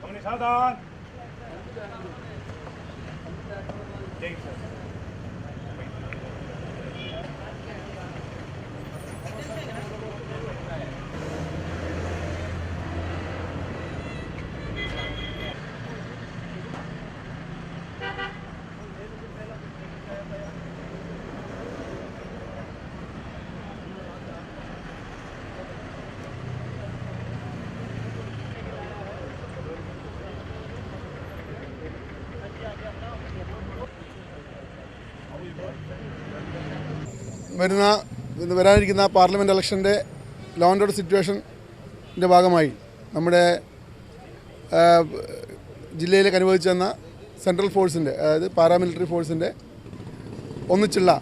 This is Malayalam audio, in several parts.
정리 사단. വരുന്ന വരാനിരിക്കുന്ന പാർലമെന്റ് ഇലക്ഷന്റെ ലോ ആൻഡ് ഓർഡർ സിറ്റുവേഷന്റെ ഭാഗമായി നമ്മുടെ ജില്ലയിലേക്ക് അനുവദിച്ചു തന്ന സെൻട്രൽ ഫോഴ്സിന്റെ അതായത് പാരാമിലിറ്ററി ഫോഴ്സിന്റെ ഒന്നിച്ചുള്ള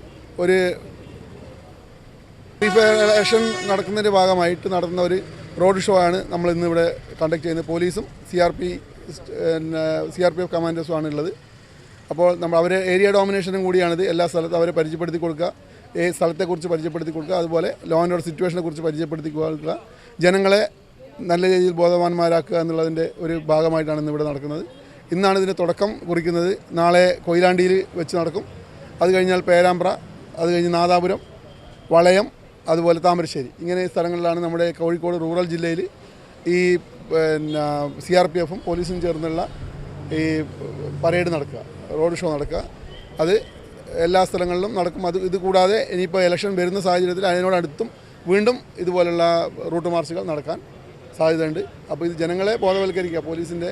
ഒരു ഇലക്ഷൻ നടക്കുന്നതിന്റെ ഭാഗമായിട്ട് നടത്തുന്ന ഒരു റോഡ് ഷോ ആണ് നമ്മൾ ഇന്ന് ഇവിടെ കണ്ടക്ട് ചെയ്യുന്നത്. പോലീസും C R P C R P F കമാൻഡേഴ്സും ആണുള്ളത്. അപ്പോൾ നമ്മൾ അവരെ ഏരിയ ഡോമിനേഷനും കൂടിയാണിത്. എല്ലാ സ്ഥലത്തും അവരെ പരിചയപ്പെടുത്തി കൊടുക്കുക. ഈ സ്ഥലത്തെക്കുറിച്ച് പരിചയപ്പെടുത്തി കൊടുക്കുക. അതുപോലെ ലോ ആൻഡ് ഓർഡർ സിറ്റുവേഷനെ കുറിച്ച് പരിചയപ്പെടുത്തി കൊടുക്കുക. ജനങ്ങളെ നല്ല രീതിയിൽ ബോധവാന്മാരാക്കുക എന്നുള്ളതിന്റെ ഒരു ഭാഗമായിട്ടാണ് ഇന്ന് ഇവിടെ നടക്കുന്നത്. ഇന്നാണ് ഇതിന്റെ തുടക്കം കുറിക്കുന്നത്. നാളെ കൊയിലാണ്ടിയിൽ വെച്ച് നടക്കും. അത് കഴിഞ്ഞാൽ പേരാമ്പ്ര അത് കഴിഞ്ഞ് നാദാപുരം വളയം അതുപോലെ താമരശ്ശേരി. ഇങ്ങനെ സ്ഥലങ്ങളിലാണ് നമ്മുടെ കോഴിക്കോട് റൂറൽ ജില്ലയിൽ ഈ പിന്നെ സി ആർ പി എഫും പോലീസും ചേർന്നുള്ള ഈ പരേഡ് നടക്കുക. റോഡ് ഷോ നടക്കുക. അത് എല്ലാ സ്ഥലങ്ങളിലും നടക്കും. അത് ഇത് കൂടാതെ ഇനിയിപ്പോൾ ഇലക്ഷൻ വരുന്ന സാഹചര്യത്തിൽ അതിനോടടുത്തും വീണ്ടും ഇതുപോലുള്ള റൂട്ട് മാർച്ചുകൾ നടക്കാൻ സാധ്യതയുണ്ട്. അപ്പോൾ ഇത് ജനങ്ങളെ ബോധവൽക്കരിക്കുക. പോലീസിന്റെ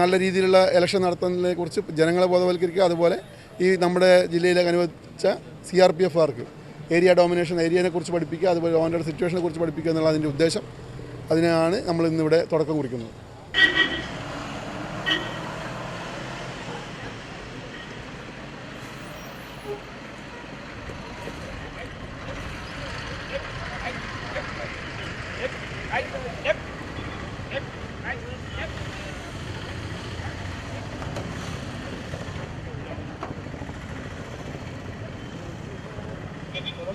നല്ല രീതിയിലുള്ള ഇലക്ഷൻ നടത്തുന്നതിനെ കുറിച്ച് ജനങ്ങളെ ബോധവൽക്കരിക്കുക. അതുപോലെ ഈ നമ്മുടെ ജില്ലയിലേക്ക് അനുവദിച്ച സി ആർ പി എഫുകാർക്ക് ഏരിയ ഡോമിനേഷൻ ഏരിയനെ കുറിച്ച് പഠിപ്പിക്കുക അതുപോലെ ഓന്റെ സിറ്റുവേഷനെ കുറിച്ച് പഠിപ്പിക്കുക എന്നുള്ള അതിന്റെ ഉദ്ദേശം. അതിനാണ് നമ്മൾ ഇന്നിവിടെ തുടക്കം കുറിക്കുന്നത്.